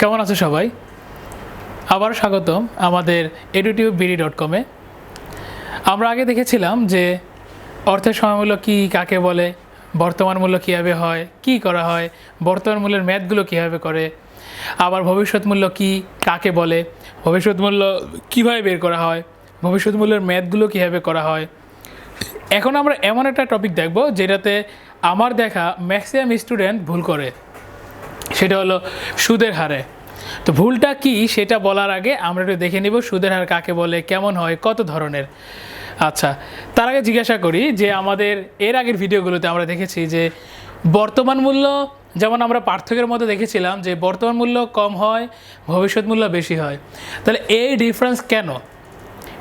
কেমন আছো সবাই? আবার স্বাগতম আমাদের এডুটিউব বিডি ডট কমে আমরা আগে দেখেছিলাম যে অর্থের সময়মূল্য কী, কাকে বলে, বর্তমান মূল্য কীভাবে হয়, কি করা হয়, বর্তমান মূল্যের ম্যাথগুলো কীভাবে করে, আবার ভবিষ্যৎ মূল্য কী, কাকে বলে, ভবিষ্যৎ মূল্য কীভাবে বের করা হয়, ভবিষ্যৎ মূল্যের ম্যাথগুলো কীভাবে করা হয়। এখন আমরা এমন একটা টপিক দেখব যেটাতে আমার দেখা ম্যাক্সিমাম স্টুডেন্ট ভুল করে। সেটা হলো সুদের হারে। তো ভুলটা কি সেটা বলার আগে আমরা একটু দেখে নিব সুদের হার কাকে বলে, কেমন হয়, কত ধরনের। আচ্ছা তার আগে জিজ্ঞাসা করি যে আমাদের এর আগের ভিডিওগুলোতে আমরা দেখেছি যে বর্তমান মূল্য, যেমন আমরা পার্থক্যের মধ্যে দেখেছিলাম যে বর্তমান মূল্য কম হয়, ভবিষ্যৎ মূল্য বেশি হয়। তাহলে এই ডিফারেন্স কেন?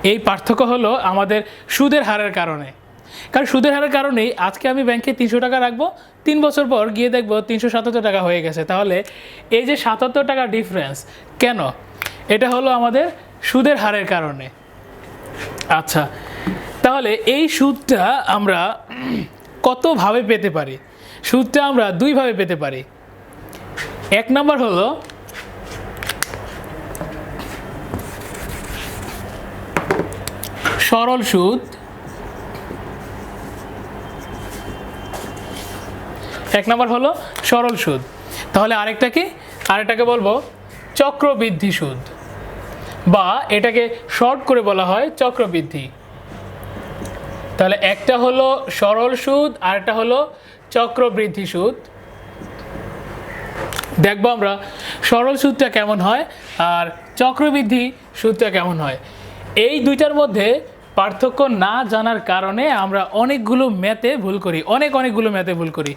এই পার্থক্য হলো আমাদের সুদের হারের কারণে। কারণ সুদের হারের কারণেই আজকে আমি ব্যাংকে তিনশো টাকা রাখব, তিন বছর পর গিয়ে দেখব তিনশো সাতাত্তর টাকা হয়ে গেছে। তাহলে এই যে সাতাত্তর টাকা ডিফারেন্স কেন? এটা হলো আমাদের সুদের হারের কারণে। আচ্ছা তাহলে এই সুদটা আমরা কতভাবে পেতে পারি? সুদটা আমরা দুইভাবে পেতে পারি। এক নম্বর হলো, সরল সুদ এক নম্বর হলো সরল সুদ। তাহলে আরেকটা কি? আরেকটাকে বলব চক্রবৃদ্ধি সুদ। বা এটাকে শর্ট করে বলা হয় চক্রবৃদ্ধি। তাহলে একটা হলো সরল সুদ, আরেকটা হলো চক্রবৃদ্ধি সুদ। দেখব আমরা সরল সুদটা কেমন হয় আর চক্রবৃদ্ধি সুদটা কেমন হয়। এই দুইটার মধ্যে পার্থক্য না জানার কারণে আমরা অনেকগুলো ম্যাথে ভুল করি, অনেক অনেকগুলো ম্যাথে ভুল করি।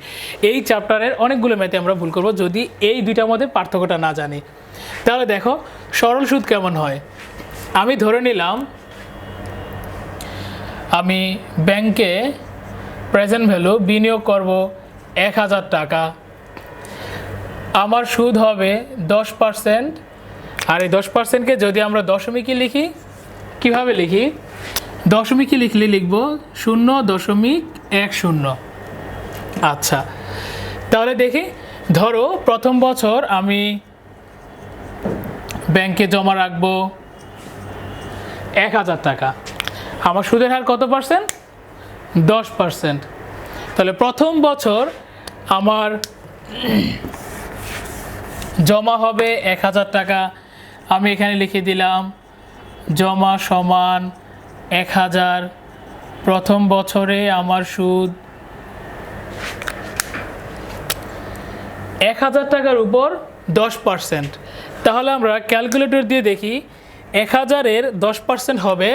এই চ্যাপ্টারের অনেকগুলো ম্যাথে আমরা ভুল করব যদি এই দুইটার মধ্যে পার্থক্যটা না জানি। তাহলে দেখো, সরল সুদ কেমন হয়? আমি ধরে নিলাম, আমি ব্যাংকে প্রেজেন্ট ভ্যালু বিনিয়োগ করব এক হাজার টাকা। আমার সুদ হবে দশ পার্সেন্ট আর এই দশ পার্সেন্টকে যদি আমরা দশমিকে লিখি, কীভাবে লিখি? দশমিকে লিখলে লিখব শূন্য দশমিক এক শূন্য। আচ্ছা তাহলে দেখি, ধরো প্রথম বছর আমি ব্যাংকে জমা রাখব এক হাজার টাকা। আমার সুদের হার কত পার্সেন্ট? দশ পার্সেন্ট। তাহলে প্রথম বছর আমার জমা হবে এক হাজার টাকা। আমি এখানে লিখে দিলাম জমা সমান এক হাজার প্রথম বছরে আমার সুদ এক হাজার টাকার উপর দশ পার্সেন্ট। তাহলে আমরা ক্যালকুলেটর দিয়ে দেখি, এক হাজারের দশ পার্সেন্ট হবে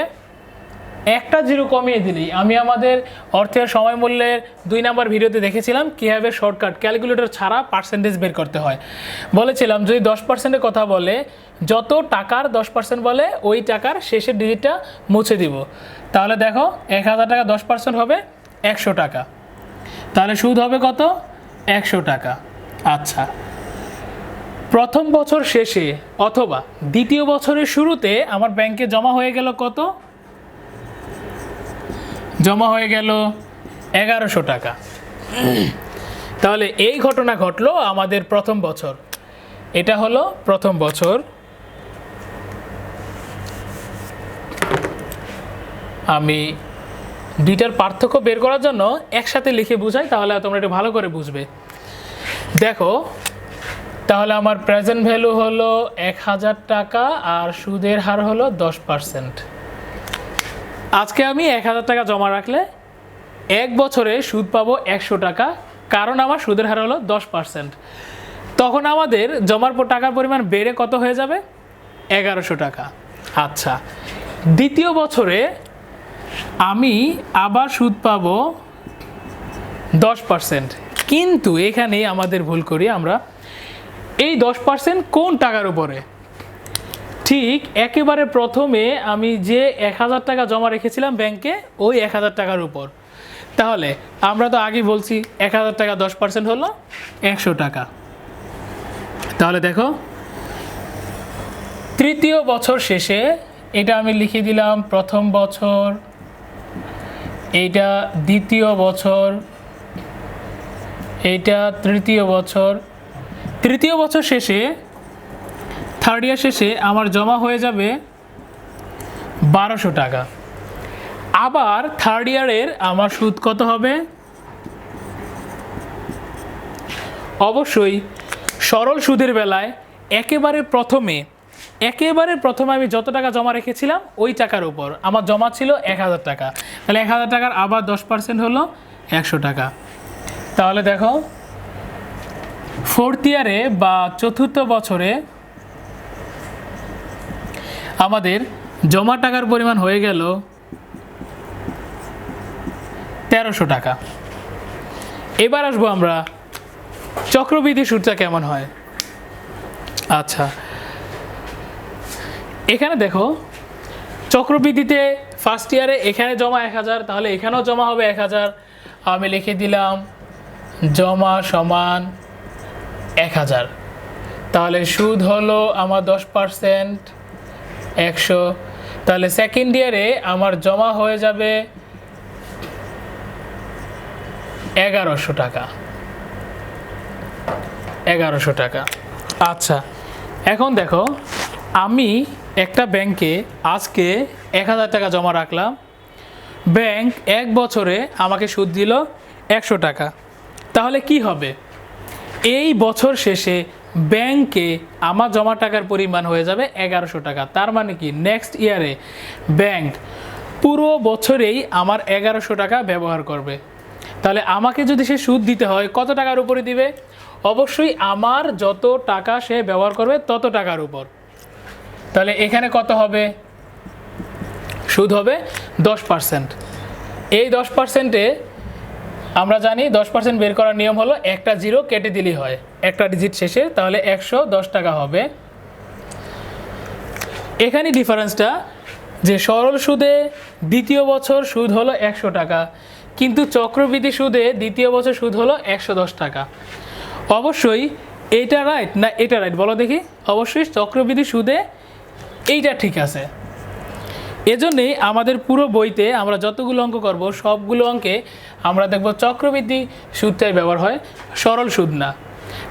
একটা জিরো কমিয়ে দিলেই। আমি আমাদের অর্থের সময় মূল্যের দুই নাম্বার ভিডিওতে দেখেছিলাম কীভাবে শর্টকাট ক্যালকুলেটর ছাড়া পার্সেন্টেজ বের করতে হয়। বলেছিলাম, যদি দশ পার্সেন্টের কথা বলে, যত টাকার দশ পার্সেন্ট বলে, ওই টাকার শেষের ডিজিটটা মুছে দিব। তাহলে দেখো, এক হাজার টাকা দশ পার্সেন্ট হবে একশো টাকা। তাহলে সুদ হবে কত? একশো টাকা। আচ্ছা। প্রথম বছর শেষে অথবা দ্বিতীয় বছরের শুরুতে আমার ব্যাংকে জমা হয়ে গেল কত? জমা হয়ে গেল এগারোশো টাকা। তাহলে এই ঘটনা ঘটলো আমাদের প্রথম বছর। এটা হলো প্রথম বছর। আমি দুইটার পার্থক্য বের করার জন্য একসাথে লিখে বুঝাই, তাহলে তোমরা একটু ভালো করে বুঝবে। দেখো, তাহলে আমার প্রেজেন্ট ভ্যালু হলো এক হাজার টাকা আর সুদের হার হলো দশ পার্সেন্ট আজকে আমি এক হাজার টাকা জমা রাখলে এক বছরে সুদ পাবো একশো টাকা। কারণ আমার সুদের হার হলো দশ পার্সেন্ট তখন আমাদের জমার পর টাকার পরিমাণ বেড়ে কত হয়ে যাবে? এগারোশো টাকা। আচ্ছা দ্বিতীয় বছরে আমি আবার সুদ পাব দশ পার্সেন্ট কিন্তু এখানেই আমাদের ভুল করি আমরা। এই দশ পার্সেন্ট কোন টাকার উপরে? ঠিক একেবারে প্রথমে আমি যে এক হাজার টাকা জমা রেখেছিলাম ব্যাংকে, ওই এক হাজার টাকার উপর। তাহলে আমরা তো আগে বলছি, এক হাজার টাকা দশ পার্সেন্ট হলো একশো টাকা। তাহলে দেখো, তৃতীয় বছর শেষে এটা আমি লিখে দিলাম, প্রথম বছর, এইটা দ্বিতীয় বছর, এইটা তৃতীয় বছর। তৃতীয় বছর শেষে থার্ড ইয়ার শেষে আমার জমা হয়ে যাবে বারোশো টাকা। আবার থার্ড ইয়ারের আমার সুদ কত হবে? অবশ্যই সরল সুদের বেলায় একেবারে প্রথমে একেবারে প্রথমে আমি যত টাকা জমা রেখেছিলাম ওই টাকার উপর। আমার জমা ছিল এক হাজার টাকা। তাহলে এক হাজার টাকার আবার দশ পার্সেন্ট হলো একশো টাকা। তাহলে দেখো ফোর্থ ইয়ারে বা চতুর্থ বছরে আমাদের জমা টাকার পরিমাণ হয়ে গেল তেরোশো টাকা। এবার আসব আমরা চক্রবৃদ্ধি সুদটা কেমন হয়? আচ্ছা এখানে দেখো, চক্রবৃদ্ধিতে ফার্স্ট ইয়ারে এখানে জমা এক হাজার, তাহলে এখানেও জমা হবে এক হাজার। আমি লিখে দিলাম, জমা সমান এক হাজার। তাহলে সুদ হলো আমার দশ পার্সেন্ট একশো। তাহলে সেকেন্ড ইয়ারে আমার জমা হয়ে যাবে এগারোশো টাকা। এগারোশো টাকা। আচ্ছা এখন দেখো, আমি একটা ব্যাংকে আজকে এক হাজার টাকা জমা রাখলাম। ব্যাংক এক বছরে আমাকে সুদ দিল একশো টাকা। তাহলে কি হবে? এই বছর শেষে ব্যাংকে আমার জমা টাকার পরিমাণ হয়ে যাবে এগারোশো টাকা। তার মানে কি? নেক্সট ইয়ারে ব্যাংক পুরো বছরেই আমার এগারোশো টাকা ব্যবহার করবে। তাহলে আমাকে যদি সে সুদ দিতে হয়, কত টাকার উপরে দিবে? অবশ্যই আমার যত টাকা সে ব্যবহার করবে তত টাকার উপর। তাহলে এখানে কত হবে? সুদ হবে দশ পার্সেন্ট এই দশ পার্সেন্টে আমরা জানি দশ পার্সেন্ট বের করার নিয়ম হলো একটা জিরো কেটে দিলেই হয়। একটা ডিজিট শেষে, তাহলে একশো দশ টাকা হবে। এখানে ডিফারেন্সটা যে সরল সুদে দ্বিতীয় বছর সুদ হলো একশো টাকা, কিন্তু চক্রবৃদ্ধি সুদে দ্বিতীয় বছর সুদ হলো একশো দশ টাকা। অবশ্যই এইটা রাইট না এটা রাইট বলো দেখি। অবশ্যই চক্রবৃদ্ধি সুদে এইটা ঠিক আছে। এজন্যই আমাদের পুরো বইতে আমরা যতগুলো অঙ্ক করব, সবগুলো অঙ্কে আমরা দেখব চক্রবৃদ্ধি সুদটাই ব্যবহার হয় সরল সুদ না।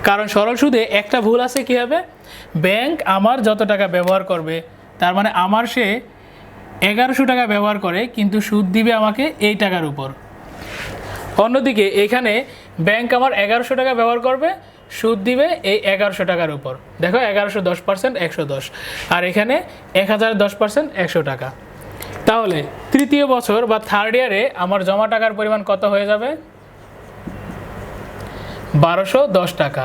কারণ সরল সুদে একটা ভুল আছে কী হবে ব্যাংক আমার যত টাকা ব্যবহার করবে, তার মানে আমার সে এগারোশো টাকা ব্যবহার করে, কিন্তু সুদ দিবে আমাকে এই টাকার উপর। অন্যদিকে এখানে ব্যাংক আমার এগারোশো টাকা ব্যবহার করবে, সুদ দিবে এই এগারোশো টাকার উপর। দেখো এগারোশো দশ পার্সেন্ট, একশো দশ। আর এখানে এক হাজার দশ পার্সেন্ট, একশো টাকা। তাহলে, তৃতীয় বছর বা থার্ড ইয়ারে আমার জমা টাকার পরিমাণ কত হয়ে যাবে? বারোশো দশ টাকা।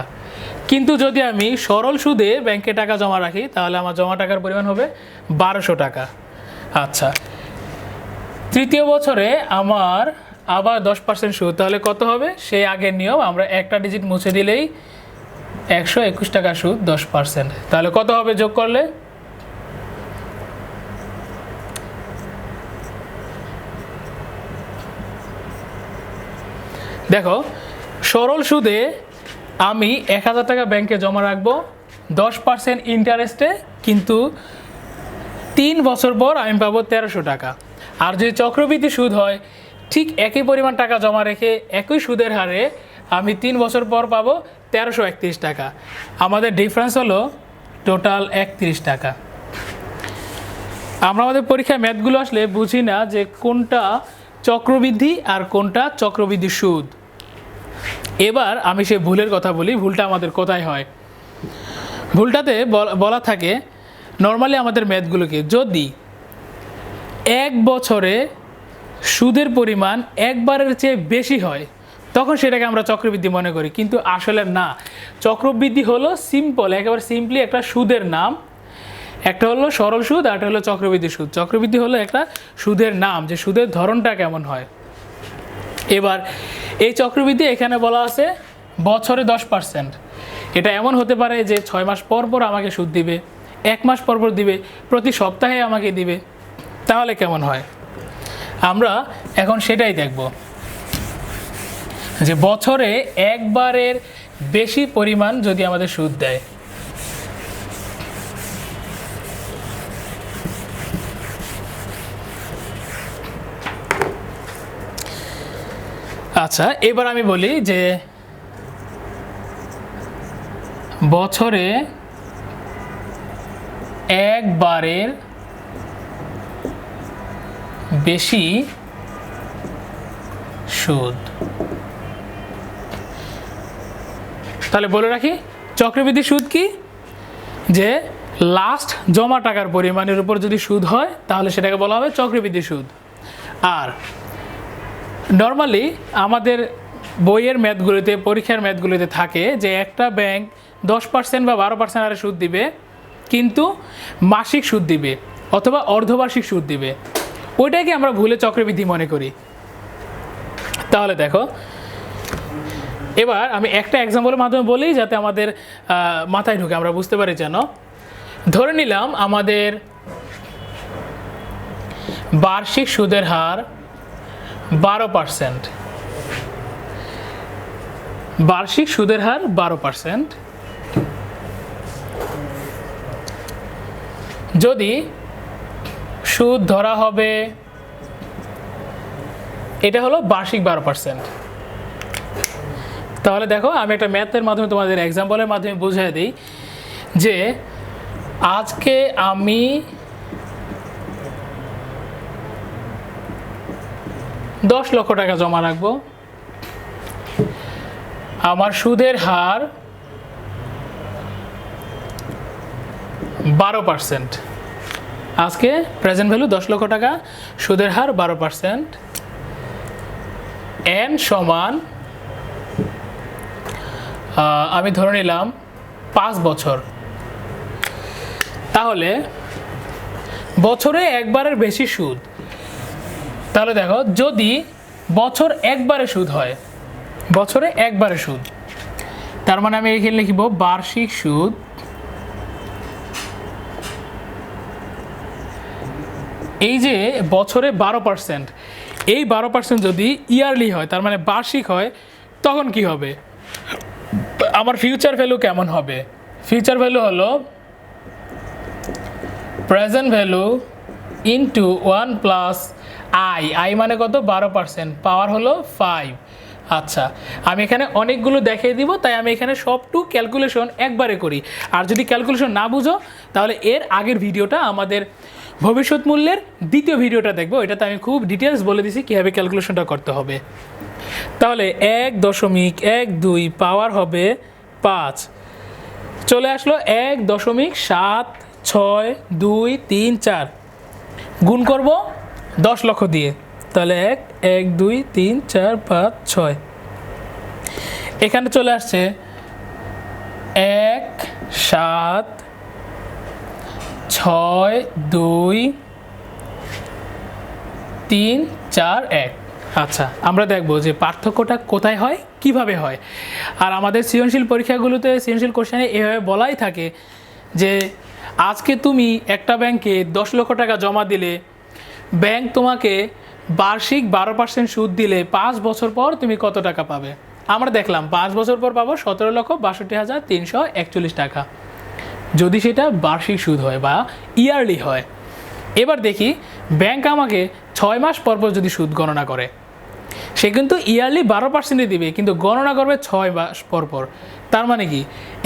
কিন্তু যদি আমি সরল সুদে ব্যাংকে টাকা জমা রাখি, তাহলে আমার জমা টাকার পরিমাণ হবে বারোশো টাকা। আচ্ছা তৃতীয় বছরে আমার আবার দশ পার্সেন্ট সুদ, তাহলে কত হবে? সেই আগের নিয়ম, আমরা একটা ডিজিট মুছে দিলেই একশো একুশ টাকা সুদ, দশ পার্সেন্ট তাহলে কত হবে যোগ করলে? দেখো, সরল সুদে আমি এক হাজার টাকা ব্যাংকে জমা রাখব, দশ পার্সেন্ট ইন্টারেস্টে কিন্তু তিন বছর পর আমি পাবো তেরোশো টাকা। আর যদি চক্রবৃদ্ধি সুদ হয়, ঠিক একই পরিমাণ টাকা জমা রেখে একই সুদের হারে আমি তিন বছর পর পাবো তেরোশো একত্রিশ টাকা। আমাদের ডিফারেন্স হলো টোটাল একত্রিশ টাকা। আমরা আমাদের পরীক্ষায় ম্যাথগুলো আসলে বুঝি না যে কোনটা চক্রবৃদ্ধি আর কোনটা চক্রবৃদ্ধি সুদ। এবার আমি সেই ভুলের কথা বলি, ভুলটা আমাদের কোথায় হয়? ভুলটাতে বলা থাকে নর্মালি আমাদের ম্যাথগুলোকে যদি এক বছরে সুদের পরিমাণ একবারের চেয়ে বেশি হয়, তখন সেটাকে আমরা চক্রবৃদ্ধি মনে করি, কিন্তু আসলে না। চক্রবৃদ্ধি হলো সিম্পল একেবারে সিম্পলি একটা সুদের নাম, একটা হলো সরল সুদ আর একটা হলো চক্রবৃদ্ধি সুদ। চক্রবৃদ্ধি হলো একটা সুদের নাম, যে সুদের ধরনটা কেমন হয়। এবার এই চক্রবৃদ্ধি এখানে বলা আছে বছরে দশ পার্সেন্ট এটা এমন হতে পারে যে ছয় মাস পর পর আমাকে সুদ দিবে, এক মাস পর পর দিবে, প্রতি সপ্তাহে আমাকে দিবে। তাহলে কেমন হয়? আমরা এখন সেটাই দেখব যে বছরে একবারের বেশি পরিমাণ যদি আমাদের সুদ দেয়। আচ্ছা এবার আমি বলি যে বছরে একবারের বেশি সুদ। তাহলে বলে রাখি, চক্রবৃদ্ধি সুদ কি? যে লাস্ট জমা টাকার পরিমাণের উপর যদি সুদ হয়, তাহলে সেটাকে বলা হবে চক্রবৃদ্ধি সুদ। আর নর্মালি আমাদের বইয়ের ম্যাথগুলিতে, পরীক্ষার ম্যাথগুলিতে থাকে যে একটা ব্যাংক দশ পার্সেন্ট বা বারো পার্সেন্ট হারে সুদ দিবে, কিন্তু মাসিক সুদ দিবে অথবা অর্ধবার্ষিক সুদ দিবে। ওইটাকে আমরা ভুলে চক্রবৃদ্ধি মনে করি। তাহলে দেখো, এবার আমি একটা এক্সাম্পলের মাধ্যমে বলি যাতে আমাদের মাথায় ঢুকে আমরা বুঝতে পারি যেন। ধরে নিলাম আমাদের বার্ষিক সুদের হার বারো পার্সেন্ট বার্ষিক সুদের হার বারো পার্সেন্ট যদি সুদ ধরা হবে, এটা হলো বার্ষিক বারো পার্সেন্ট তাহলে দেখো, আমি একটা ম্যাথের মাধ্যমে তোমাদের এক্সাম্পলের মাধ্যমে বুঝিয়ে দিই যে আজকে আমি দশ লক্ষ টাকা জমা রাখব। আমার সুদের হার বারো পার্সেন্ট। আজকে প্রেজেন্ট ভ্যালু দশ লক্ষ টাকা, সুদের হার বারো পার্সেন্ট। এন সমান আমি ধরে নিলাম পাঁচ বছর। তাহলে বছরে একবারের বেশি সুদ। তাহলে দেখো, যদি বছর একবারে সুদ হয়, বছরে একবারে সুদ, তার মানে আমি এখানে লিখব বার্ষিক সুদ এই যে বছরে বারো পার্সেন্ট এই বারো পার্সেন্ট যদি ইয়ারলি হয়, তার মানে বার্ষিক হয়, তখন কি হবে? আমার ফিউচার ভ্যালু কেমন হবে? ফিউচার ভ্যালু হলো present value into one plus i i মানে কত? বারো পার্সেন্ট। পাওয়ার হলো ফাইভ আচ্ছা আমি এখানে অনেকগুলো দেখিয়ে দিব, তাই আমি এখানে সবটু ক্যালকুলেশন একবারে করি। আর যদি ক্যালকুলেশন না বুঝো, তাহলে এর আগের ভিডিওটা আমাদের ভবিষ্যৎ মূল্যের দ্বিতীয় ভিডিওটা দেখব। এটাতে আমি খুব ডিটেলস বলে দিছি কীভাবে ক্যালকুলেশনটা করতে হবে। তাহলে এক দশমিক এক দুই পাওয়ার হবে পাঁচ। চলে আসলো এক দশমিক সাত, ছয়, দুই, তিন, চার। গুণ করব দশ লক্ষ দিয়ে। তাহলে এক এক, দুই, তিন, চার, পাঁচ, ছয়। এখানে চলে আসছে এক, সাত, ছয়, দুই, তিন, চার, এক। আচ্ছা আমরা দেখব যে পার্থক্যটা কোথায় হয়, কীভাবে হয়। আর আমাদের সৃজনশীল পরীক্ষাগুলোতে সৃজনশীল কোশ্চেনে এভাবে বলাই থাকে যে, আজকে তুমি একটা ব্যাংকে দশ লক্ষ টাকা জমা দিলে ব্যাংক তোমাকে বার্ষিক বারো পার্সেন্ট সুদ দিলে পাঁচ বছর পর তুমি কত টাকা পাবে? আমরা দেখলাম পাঁচ বছর পর পাবো সতেরো লক্ষ বাষট্টি হাজার তিনশো একচল্লিশ টাকা। যদি সেটা বার্ষিক সুদ হয় বা ইয়ারলি হয়। এবার দেখি ব্যাংক আমাকে ছয় মাস পর যদি সুদ গণনা করে, সে কিন্তু ইয়ারলি বারো পার্সেন্টই দিবে, কিন্তু গণনা করবে ছয় মাস পর পর। তার মানে কি?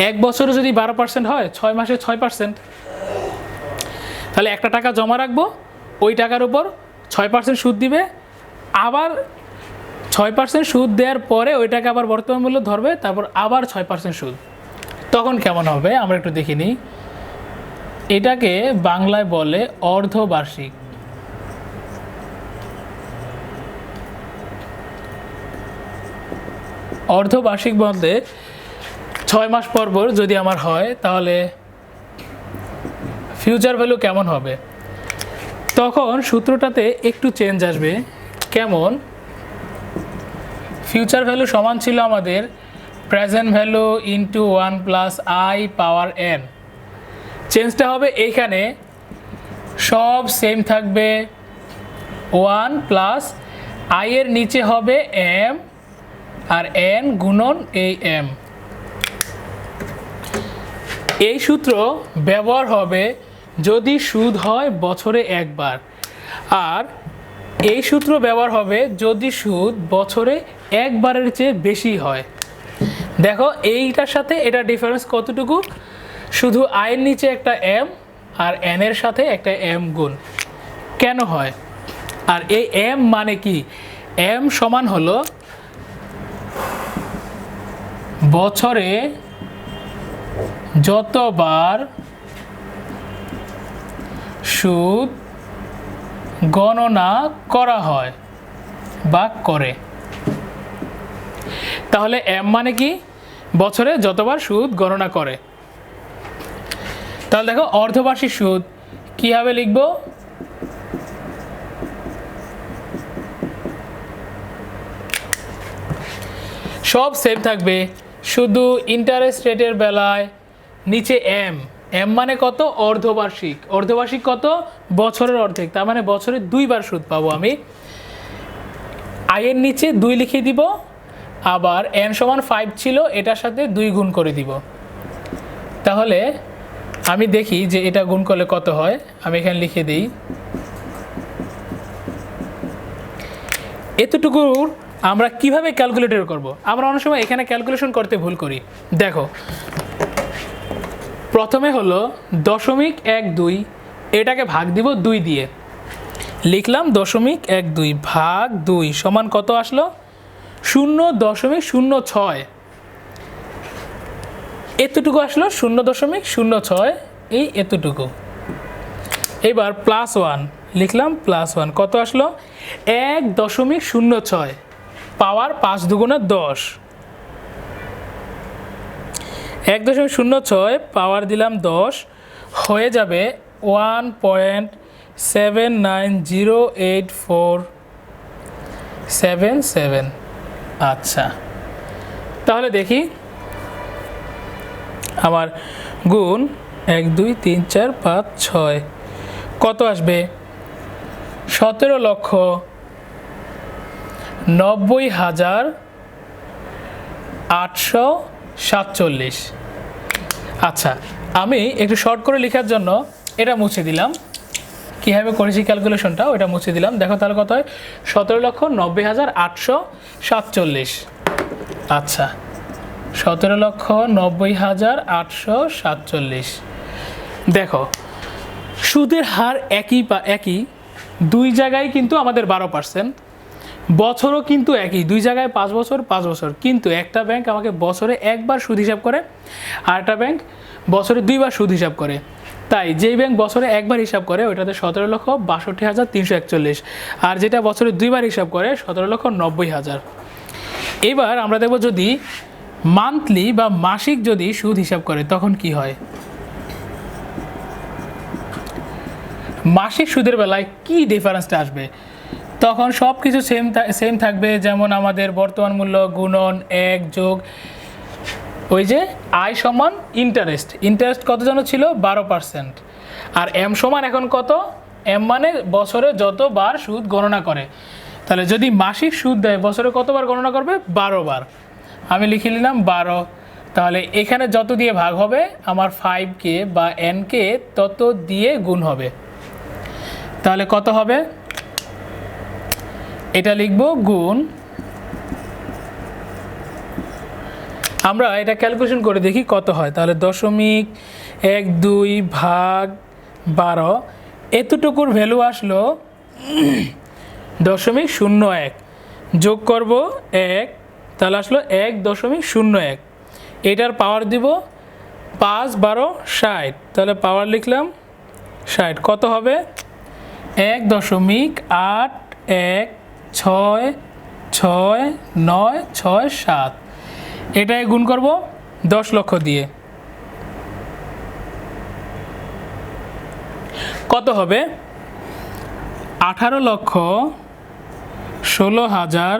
এক বছরে যদি বারো পার্সেন্ট হয়, ছয় মাসে ছয় পার্সেন্ট তাহলে একটা টাকা জমা রাখব ওই টাকার উপর ছয় পার্সেন্ট সুদ দিবে। আবার ছয় পার্সেন্ট সুদ দেওয়ার পরে ওই টাকা আবার বর্তমান মূল্য ধরবে, তারপর আবার ছয় পার্সেন্ট সুদ। তখন কেমন হবে? আমরা একটু দেখে নিই। এটাকে বাংলায় বলে অর্ধবার্ষিক। অর্ধবার্ষিক বলতে ছয় মাস পর যদি আমার হয়, তাহলে ফিউচার ভ্যালু কেমন হবে? তখন সূত্রটাতে একটু চেঞ্জ আসবে। কেমন? ফিউচার ভ্যালু সমান ছিল আমাদের present value into one plus i power n চেঞ্জটা হবে এইখানে সব সেম থাকবে ওয়ান প্লাস আই এর নিচে হবে এম আর এন গুণন এই এম এই সূত্র ব্যবহার হবে যদি সুদ হয় বছরে একবার। আর এই সূত্র ব্যবহার হবে যদি সুদ বছরে একবারের চেয়ে বেশি হয়। দেখো, এইটার সাথে এটা ডিফারেন্স কতটুকু? শুধু আয়ের নিচে একটা এম আর এন এর সাথে একটা এম গুণ। কেন হয়? আর এই এম মানে কি? এম সমান হলো বছরে যতবার সুদ গণনা করা হয় বা করে। তাহলে এম মানে কি? বছরে যতবার সুদ গণনা করে। তাহলে দেখো, অর্ধবার্ষিক সুদ, কীভাবে লিখব? সব সেম থাকবে, শুধু ইন্টারেস্ট রেটের বেলায় নিচে এম এম মানে কত? অর্ধবার্ষিক। অর্ধবার্ষিক কত? বছরের অর্ধেক। তার মানে বছরে দুইবার সুদ পাবো আমি। আয়ের নিচে দুই লিখে দিব। আবার এন সমান ফাইভ ছিল, এটার সাথে দুই গুণ করে দিব। তাহলে আমি দেখি যে এটা গুণ করলে কত হয়। আমি এখানে লিখে দিই। এতটুকু আমরা কীভাবে ক্যালকুলেটর করব? আমরা অনেক সময় এখানে ক্যালকুলেশন করতে ভুল করি। দেখো প্রথমে হলো দশমিক এক দুই, এটাকে ভাগ দিব দুই দিয়ে। লিখলাম দশমিক এক দুই ভাগ দুই সমান কত আসলো? শূন্য দশমিক শূন্য ছয়। এতটুকু আসলো? শূন্য দশমিক শূন্য ছয়, এই এতটুকু। এবার প্লাস ওয়ান লিখলাম প্লাস ওয়ান কত আসলো? এক দশমিক শূন্য ছয়, পাওয়ার পাঁচ দুগুণে দশ। এক দশমিক শূন্য ছয় পাওয়ার দিলাম দশ, হয়ে যাবে one point seven nine zero eight four seven seven আচ্ছা তাহলে দেখি আমার গুণ এক, দুই, তিন, চার, পাঁচ, ছয়। কত আসবে? সতেরো লক্ষ নব্বই হাজার আটশো সাতচল্লিশ। আচ্ছা আমি একটু শর্ট করে লেখার জন্য এটা মুছে দিলাম। কীভাবে করেছি ক্যালকুলেশনটা ওটা মুছে দিলাম। দেখো তাহলে কত হয়? সতেরো লক্ষ নব্বই হাজার আটশো সাতচল্লিশ। আচ্ছা সতেরো লক্ষ নব্বই হাজার আটশো সাতচল্লিশ। দেখো, সুদের হার একই একই, দুই জায়গায় কিন্তু আমাদের বারো পার্সেন্ট বছরও কিন্তু একই। দুই জায়গায় পাঁচ বছর পাঁচ বছর। কিন্তু একটা ব্যাংক আমাকে বছরে একবার সুদ হিসাব করে, আর একটা ব্যাংক বছরে দুইবার সুদ হিসাব করে। তাই যেই ব্যাংক বছরে একবার হিসাব করে, ওইটাতে সতেরো লক্ষ বাষট্টি হাজার তিনশো একচল্লিশ। আর যেটা বছরে দুইবার হিসাব করে, সতেরো লক্ষ নব্বই হাজার। এবার আমরা দেখব যদি মান্থলি বা মাসিক যদি সুদ হিসাব করে, তখন কি হয়? মাসিক সুদের বেলায় কি ডিফারেন্সটা আসবে? তখন সব কিছু সেম সেম থাকবে, যেমন আমাদের বর্তমান মূল্য গুণন এক যোগ ওই যে আয় সমান ইন্টারেস্ট ইন্টারেস্ট কত যেন ছিল? বারো পার্সেন্ট আর এম সমান এখন কত? এম মানে বছরে যতবার সুদ গণনা করে। তাহলে যদি মাসিক সুদ দেয়, বছরে কতবার গণনা করবে? বারো বার। আমি লিখে নিলাম বারো। তাহলে এখানে যত দিয়ে ভাগ হবে, আমার ফাইভকে বা এনকে তত দিয়ে গুণ হবে। তাহলে কত হবে? এটা লিখব গুণ। আমরা এটা ক্যালকুলেশন করে দেখি কত হয়। তাহলে দশমিক এক দুই ভাগ বারো, এতটুকুর ভ্যালু আসলো দশমিক শূন্য এক। যোগ করব এক, তাহলে আসলো এক দশমিক শূন্য এক। এটার পাওয়ার দিব পাঁচ বারো ষাট। তাহলে পাওয়ার লিখলাম ষাট। কত হবে? এক দশমিক আট এক ছয় ছয়, নয়, ছয়, সাত। এটাই গুণ করব দশ লক্ষ দিয়ে। কত হবে? আঠারো লক্ষ ষোলো হাজার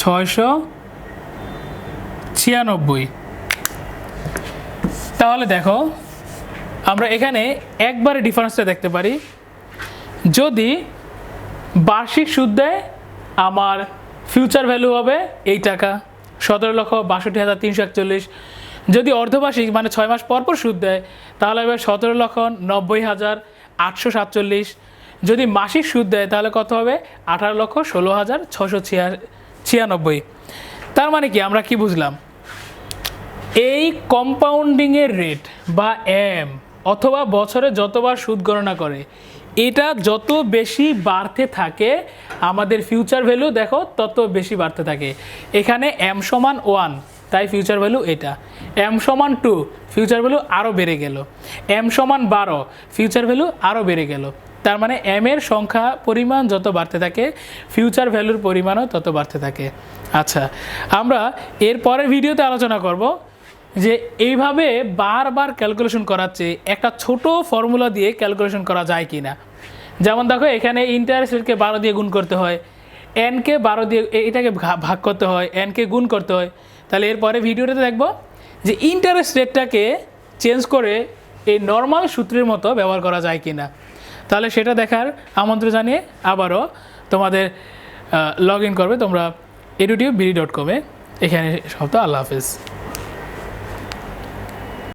ছয়শো ছিয়ানব্বই। তাহলে দেখো, আমরা এখানে একবারে ডিফারেন্সটা দেখতে পারি। যদি বার্ষিক সুদ দেয় আমার ফিউচার ভ্যালু হবে এই টাকা। সতেরো লক্ষ বাষট্টি হাজার তিনশো একচল্লিশ। যদি অর্ধবার্ষিক মানে ছয় মাস পর পর সুদ দেয়, তাহলে হবে সতেরো লক্ষ নব্বই হাজার আটশো সাতচল্লিশ। যদি মাসিক সুদ দেয়, তাহলে কত হবে? আঠারো লক্ষ ষোলো হাজার ছশো ছিয়া, ছিয়ানব্বই। তার মানে কি? আমরা কি বুঝলাম? এই কম্পাউন্ডিংয়ের রেট বা এম অথবা বছরে যতবার সুদ গণনা করে এটা যত বেশি বাড়তে থাকে, আমাদের ফিউচার ভ্যালু দেখো, তত বেশি বাড়তে থাকে। এখানে এম সমান ওয়ান তাই ফিউচার ভ্যালু এটা। এম সমান টু ফিউচার ভ্যালু আরও বেড়ে গেল। এম সমান বারো ফিউচার ভ্যালু আরও বেড়ে গেল। তার মানে এম এর সংখ্যা পরিমাণ যত বাড়তে থাকে ফিউচার ভ্যালুর পরিমাণও তত বাড়তে থাকে। আচ্ছা আমরা এর পরের ভিডিওতে আলোচনা করব। যে এইভাবে বারবার ক্যালকুলেশন করাচ্ছে, একটা ছোট ফর্মুলা দিয়ে ক্যালকুলেশন করা যায় কি না যেমন দেখো, এখানে ইন্টারেস্ট রেটকে বারো দিয়ে গুণ করতে হয় এনকে বারো দিয়ে এটাকে ভাগ করতে হয় এনকে গুণ করতে হয়। তাহলে এরপরে ভিডিওটাতে দেখব যে ইন্টারেস্ট রেটটাকে চেঞ্জ করে এই নর্মাল সূত্রের মতো ব্যবহার করা যায় কি না তাহলে সেটা দেখার আমন্ত্রণ জানিয়ে আবারও তোমাদের লগ ইন করবে তোমরা এডুটিভ বিডি ডট কমে এখানে সব তো, আল্লাহ হাফেজ।